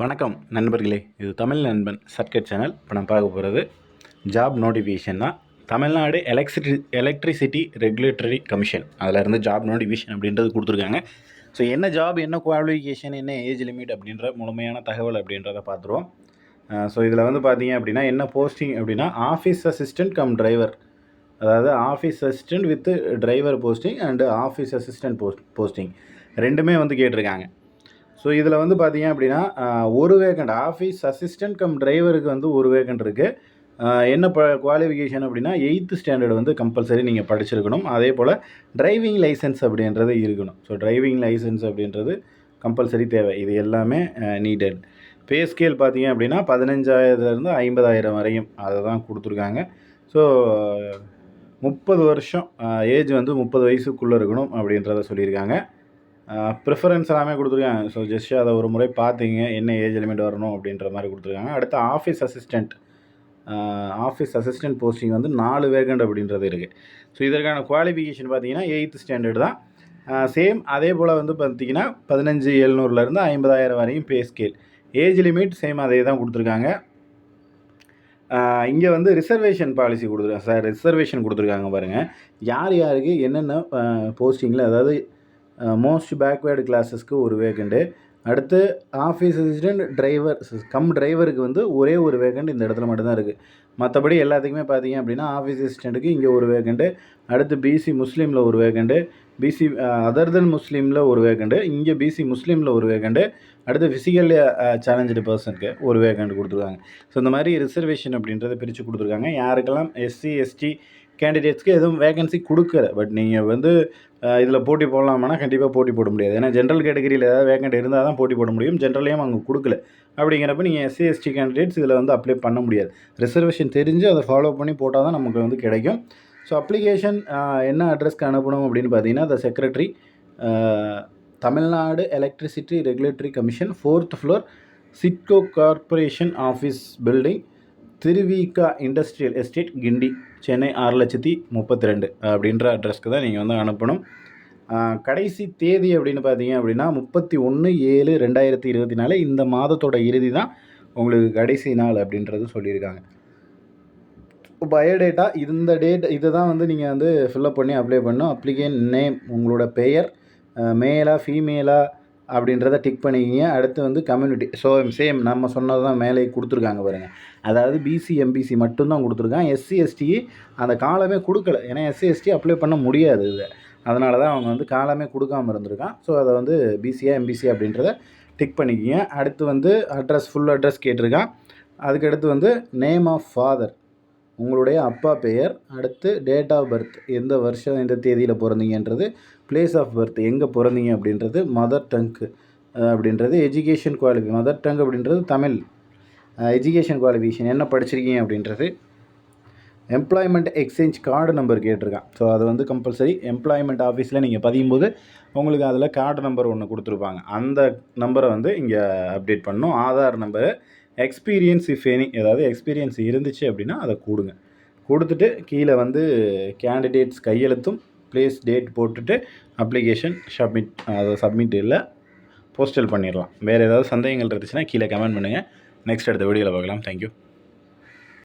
வணக்கம் நண்பர்களே இது தமிழ் நண்பன் சர்க்கட் சேனல். இப்போ நான் பார்க்க போகிறது ஜாப் நோட்டிஃபிகேஷன் தான். Tamil Nadu electricity electricity regulatory commission. அதில் இருந்து ஜாப் நோட்டிஃபிகேஷன் அப்படின்றது கொடுத்துருக்காங்க. ஸோ என்ன ஜாப் என்ன குவாலிஃபிகேஷன் என்ன ஏஜ் லிமிட் அப்படின்ற முழுமையான தகவல் அப்படின்றத பார்த்துருவோம். ஸோ இதில் வந்து பார்த்தீங்க அப்படின்னா என்ன போஸ்டிங் அப்படின்னா ஆஃபீஸ் அசிஸ்டன்ட் கம் டிரைவர் அதாவது office assistant with driver posting and office assistant post posting ரெண்டுமே வந்து கேட்டிருக்காங்க. ஸோ இதில் வந்து பார்த்தீங்க அப்படின்னா ஒரு வேக்கண்ட் ஆஃபீஸ் அசிஸ்டன்ட் கம் டிரைவருக்கு வந்து ஒரு வேக்கண்ட் இருக்குது என்ன ப குவாலிஃபிகேஷன் அப்படின்னா எயித்து ஸ்டாண்டர்ட் வந்து கம்பல்சரி நீங்கள் படிச்சிருக்கணும். அதே போல் டிரைவிங் லைசன்ஸ் அப்படின்றது இருக்கணும். ஸோ டிரைவிங் லைசன்ஸ் அப்படின்றது கம்பல்சரி தேவை. இது எல்லாமே நீடட் பே ஸ்கேல் பார்த்தீங்க அப்படின்னா பதினஞ்சாயிரத்துலேருந்து ஐம்பதாயிரம் வரையும் அதை தான் கொடுத்துருக்காங்க. ஸோ முப்பது வருஷம் ஏஜ் வந்து முப்பது வயசுக்குள்ளே இருக்கணும் அப்படின்றத சொல்லியிருக்காங்க. ப்ரிஃபரன்ஸ் எல்லாமே கொடுத்துருக்காங்க. ஸோ ஜஸ்ட் அதை ஒரு முறை பார்த்தீங்க என்ன ஏஜ் லிமிட் வரணும் அப்படின்ற மாதிரி கொடுத்துருக்காங்க. அடுத்து office assistant office assistant posting வந்து நாலு வேகண்ட் அப்படின்றது இருக்குது ஸோ இதற்கான குவாலிஃபிகேஷன் பார்த்தீங்கன்னா எயித்து ஸ்டாண்டர்ட் தான். சேம் அதே போல் வந்து பார்த்தீங்கன்னா பதினஞ்சு எழுநூறுலேருந்து ஐம்பதாயிரம் வரையும் pay scale age limit same அதே தான் கொடுத்துருக்காங்க. இங்கே வந்து ரிசர்வேஷன் பாலிசி கொடுத்துருக்காங்க. சார் ரிசர்வேஷன் கொடுத்துருக்காங்க பாருங்கள் யார் யாருக்கு என்னென்ன போஸ்டிங்கில் அதாவது மோஸ்ட் பேக்வேர்டு கிளாஸஸ்க்கு ஒரு வேகண்ட்டு அடுத்து ஆஃபீஸ் அசிஸ்டன்ட் டிரைவர் கம் டிரைவருக்கு வந்து ஒரே ஒரு வேகண்ட் இந்த இடத்துல மட்டும்தான் இருக்குது மற்றபடி எல்லாத்துக்குமே பார்த்தீங்க அப்படின்னா ஆஃபீஸ் அசிஸ்டண்ட்டுக்கு இங்கே ஒரு வேகண்ட்டு அடுத்து பிசி முஸ்லீமில் ஒரு வேகண்ட்டு பிசி அதர் தென் முஸ்லீமில் ஒரு வேகண்ட்டு இங்கே பிசி முஸ்லீமில் ஒரு வேகண்ட்டு அடுத்து ஃபிசிக்கல் சேலஞ்சு பர்சனுக்கு ஒரு வேகண்ட் கொடுத்துருக்காங்க. ஸோ இந்த மாதிரி ரிசர்வேஷன் அப்படின்றத பிரித்து கொடுத்துருக்காங்க. யாருக்கெல்லாம் எஸ்சி எஸ்டி கேண்டிடேட்ஸ்க்கு எதுவும் வேகன்சி கொடுக்கல. பட் நீங்கள் வந்து இதில் போட்டி போடலாமானா கண்டிப்பாக போட்டி போட முடியாது. ஏன்னா ஜென்ரல் கேட்டகரியில் ஏதாவது வேகண்ட் இருந்தால் தான் போட்டி போட முடியும். ஜென்ரல்லையும் அவங்க கொடுக்கல. அப்படிங்கிறப்ப நீங்கள் எஸ்சி எஸ்டி கேண்டிடேட்ஸ் இதில் வந்து அப்ளை பண்ண முடியாது. ரிசர்வேஷன் தெரிஞ்சு அதை ஃபாலோ பண்ணி போட்டால் தான் நமக்கு வந்து கிடைக்கும். ஸோ அப்ளிகேஷன் என்ன அட்ரஸ்க்கு அனுப்பணும் அப்படின்னு பார்த்தீங்கன்னா the secretary Tamil Nadu electricity regulatory commission fourth floor SIDCO corporation office building Thiruvika industrial estate Guindy Chennai ஆறு லட்சத்தி முப்பத்தி ரெண்டு அப்படின்ற அட்ரஸ்க்கு தான் நீங்கள் வந்து அனுப்பணும். கடைசி தேதி அப்படின்னு பார்த்தீங்க அப்படின்னா முப்பத்தி ஒன்று ஏழு ரெண்டாயிரத்தி இருபத்தி நாலு இந்த மாதத்தோட இறுதி தான் உங்களுக்கு கடைசி நாள் அப்படின்றது சொல்லியிருக்காங்க. பயோடேட்டா இந்த டேட் இதை தான் வந்து நீங்கள் வந்து ஃபில்அப் பண்ணி அப்ளை பண்ணணும். அப்ளிகேன் நேம் உங்களோட பெயர் மேலா ஃபீமேலாக அப்படின்றத டிக் பண்ணிக்கிங்க. அடுத்து வந்து கம்யூனிட்டி ஸோ சேம் நம்ம சொன்னது தான் மேலே கொடுத்துருக்காங்க பாருங்கள் அதாவது பிசி எம்பிசி மட்டும்தான் கொடுத்துருக்கான் எஸ்சி எஸ்டி அந்த காலமே கொடுக்கல. ஏன்னா எஸ்சி எஸ்டி அப்ளை பண்ண முடியாது இது. அதனால தான் அவங்க வந்து காலமே கொடுக்காம இருந்திருக்கான் ஸோ அதை வந்து பிசியா எம்பிசி அப்படின்றத டிக் பண்ணிக்கிங்க. அடுத்து வந்து அட்ரஸ் ஃபுல் அட்ரஸ் கேட்டிருக்கான். அதுக்கடுத்து வந்து நேம் ஆஃப் ஃபாதர் உங்களுடைய அப்பா பெயர் அடுத்து டேட் ஆஃப் பர்த் எந்த வருஷம் எந்த தேதியில் பிறந்தீங்கன்றது பிளேஸ் ஆஃப் பர்த் எங்கே பிறந்தீங்க அப்படின்றது மதர் டங்க்கு அப்படின்றது எஜுகேஷன் குவாலிஃபி மதர் டங் அப்படின்றது தமிழ். எஜுகேஷன் குவாலிஃபிகேஷன் என்ன படிச்சிருக்கீங்க அப்படின்றது எம்ப்ளாய்மெண்ட் எக்ஸ்சேஞ்ச் கார்டு நம்பர் கேட்டிருக்கான். ஸோ அது வந்து கம்பல்சரி எம்ப்ளாய்மெண்ட் ஆஃபீஸில் நீங்கள் பதியும் போது உங்களுக்கு அதில் கார்டு நம்பர் ஒன்று கொடுத்துருப்பாங்க. அந்த நம்பரை வந்து இங்கே அப்டேட் பண்ணணும். Aadhaar number experience if any ஏதாவது எக்ஸ்பீரியன்ஸ் இருந்துச்சு அப்படின்னா அதை கொடுங்க. கொடுத்துட்டு கீழே வந்து கேண்டிடேட்ஸ் கையெழுத்தும் ப்ளேஸ் டேட் போட்டுட்டு அப்ளிகேஷன் சப்மிட் அதை சப்மிட் இல்லை போஸ்டல் பண்ணிடலாம். வேறு ஏதாவது சந்தேகங்கள் இருந்துச்சுன்னா கீழே கமெண்ட் பண்ணுங்கள் நெக்ஸ்ட் அடுத்த வீடியோவில் பார்க்கலாம். தேங்க்யூ